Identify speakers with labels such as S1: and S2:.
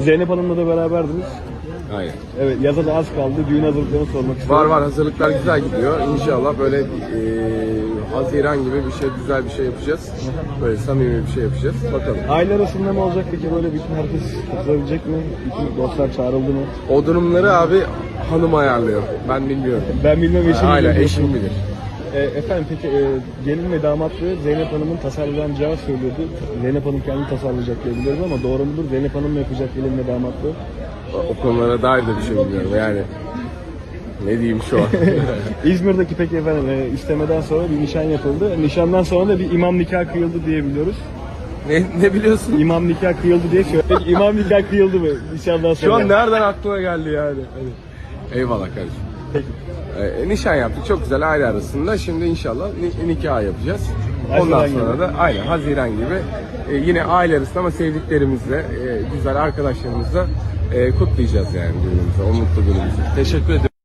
S1: Zeynep Hanım'la da beraberdiniz.
S2: Aynen.
S1: Evet yaza da az kaldı. Düğün hazırlıklarını sormak istiyorum.
S2: Var var hazırlıklar güzel gidiyor. İnşallah böyle e, Haziran gibi bir şey güzel bir şey yapacağız. Böyle samimi bir şey yapacağız. Bakalım.
S1: Aile arasında mı olacak peki böyle bütün herkes katılabilecek mi? Bütün dostlar çağrıldı mı?
S2: O durumları abi hanım ayarlıyor. Ben bilmiyorum.
S1: Ben bilmem eşim bilir.
S2: eşim bilir.
S1: E, efendim peki e, gelin ve damatlığı Zeynep Hanım'ın tasarlayacağı söylüyordu. Zeynep Hanım kendi tasarlayacak diye biliyoruz ama doğru mudur? Zeynep Hanım mı yapacak gelin ve damatlığı?
S2: O konulara dair de bir şey bilmiyorum yani. Ne diyeyim şu an?
S1: İzmir'deki peki efendim e, istemeden sonra bir nişan yapıldı. Nişandan sonra da bir imam nikah kıyıldı diye biliyoruz.
S2: ne, ne biliyorsun?
S1: İmam nikah kıyıldı diye söylüyor. Peki imam nikah kıyıldı mı nişandan sonra?
S2: Şu an nereden aklına geldi yani? Eyvallah kardeşim.
S1: Peki.
S2: Ee, nişan yaptık çok güzel aile arasında. Şimdi inşallah ni- nikah yapacağız. Ondan
S1: Haziran
S2: sonra
S1: gibi.
S2: da aynen Haziran gibi e, yine aile arasında ama sevdiklerimizle, e, güzel arkadaşlarımızla e, kutlayacağız yani düğünümüzü, o mutlu günümüzü.
S1: Teşekkür ederim.